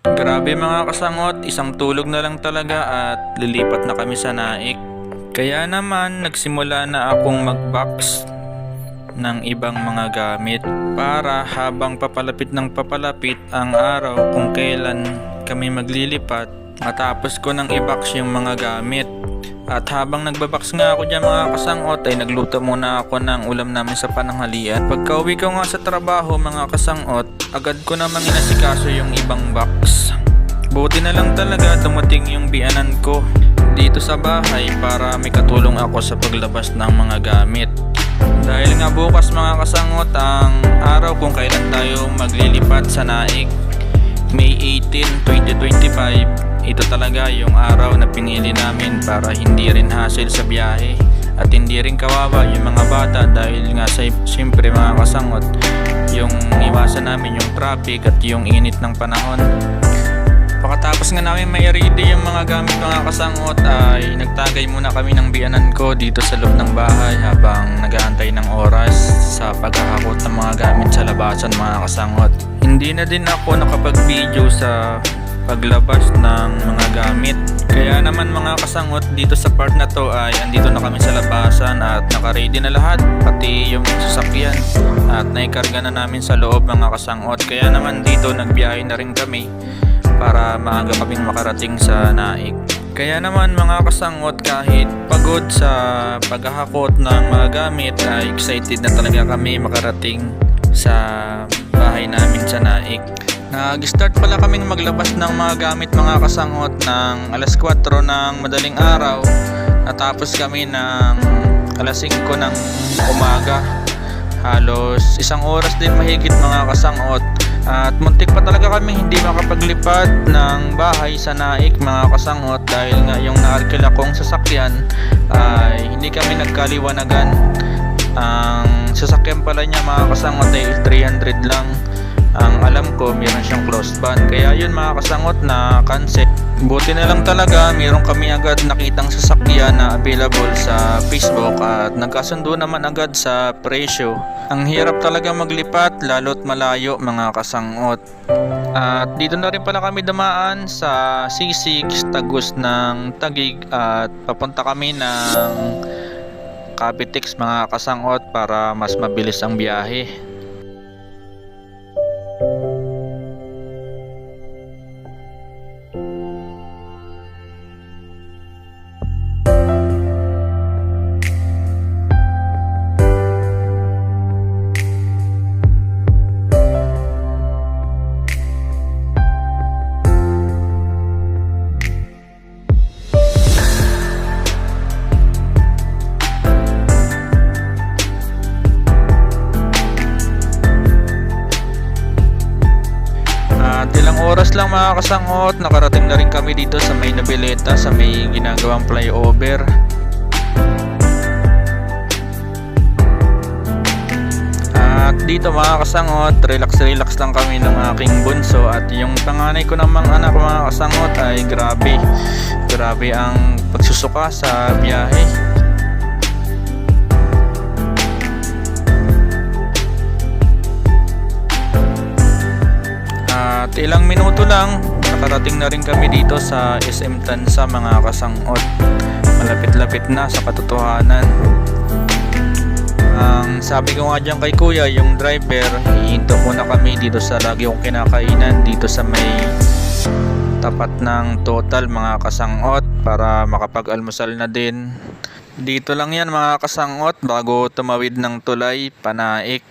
Grabe mga kasangot, isang tulog na lang talaga at lilipat na kami sa naik. Kaya naman nagsimula na akong mag-box ng ibang mga gamit para habang papalapit ng papalapit ang araw kung kailan kami maglilipat matapos ko nang i-box yung mga gamit. At habang nagbabox nga ako dyan mga kasangot ay nagluto muna ako ng ulam namin sa pananghalian. Pagka uwi ko nga sa trabaho mga kasangot, agad ko namang inasikaso yung ibang box. Buti na lang talaga dumating yung bianan ko dito sa bahay para may katulong ako sa paglabas ng mga gamit. Dahil nga bukas mga kasangot ang araw kung kailan tayo maglilipat sa naik May 18, 2025 ito talaga yung araw na pinili namin para hindi rin hassle sa biyahe at hindi rin kawawa yung mga bata dahil nga sa siyempre mga kasangot yung iwasan namin yung traffic at yung init ng panahon Pagkatapos nga namin may ready yung mga gamit mga kasangot ay nagtagay muna kami ng biyanan ko dito sa loob ng bahay habang nag-aantay ng oras sa paghahakot ng mga gamit sa labasan mga kasangot. Hindi na din ako nakapag-video sa paglabas ng mga gamit. Kaya naman mga kasangot dito sa part na to ay andito na kami sa labasan at naka-ready na lahat pati yung sasakyan at naikarga na namin sa loob mga kasangot. Kaya naman dito nagbiyahe na rin kami para maaga kaming makarating sa naik. Kaya naman mga kasangot kahit pagod sa paghahakot ng mga gamit ay excited na talaga kami makarating sa bahay namin sa naik. Nag-start pala kaming maglabas ng mga gamit mga kasangot ng alas 4 ng madaling araw. Natapos kami ng alas 5 ng umaga. Halos isang oras din mahigit mga kasangot. At muntik pa talaga kami hindi makapaglipad ng bahay sa naik mga kasangot dahil nga yung naarkila kong sasakyan ay hindi kami nagkaliwanagan. Ang sasakyan pala niya mga kasangot ay 300 lang. Ang alam ko meron siyang closed ban kaya yun mga kasangot na cancel. Buti na lang talaga meron kami agad nakitang sasakyan na available sa Facebook at nagkasundo naman agad sa presyo. Ang hirap talaga maglipat lalo't malayo mga kasangot. At dito na rin pala kami dumaan sa C6 Tagus ng Tagig at papunta kami ng Cavitex mga kasangot para mas mabilis ang biyahe. Oras lang mga kasangot, nakarating na rin kami dito sa may Noveleta sa may ginagawang flyover. At dito mga kasangot, relax-relax lang kami ng aking bunso at yung panganay ko namang anak mga kasangot ay grabe. Grabe ang pagsusuka sa biyahe. At ilang minuto lang, nakarating na rin kami dito sa SM Tansa mga kasangot. Malapit-lapit na sa katotohanan. Ang sabi ko nga dyan kay kuya, yung driver, hihinto muna kami dito sa lagi kong kinakainan dito sa may tapat ng total mga kasangot para makapag-almusal na din. Dito lang yan mga kasangot bago tumawid ng tulay, panaik.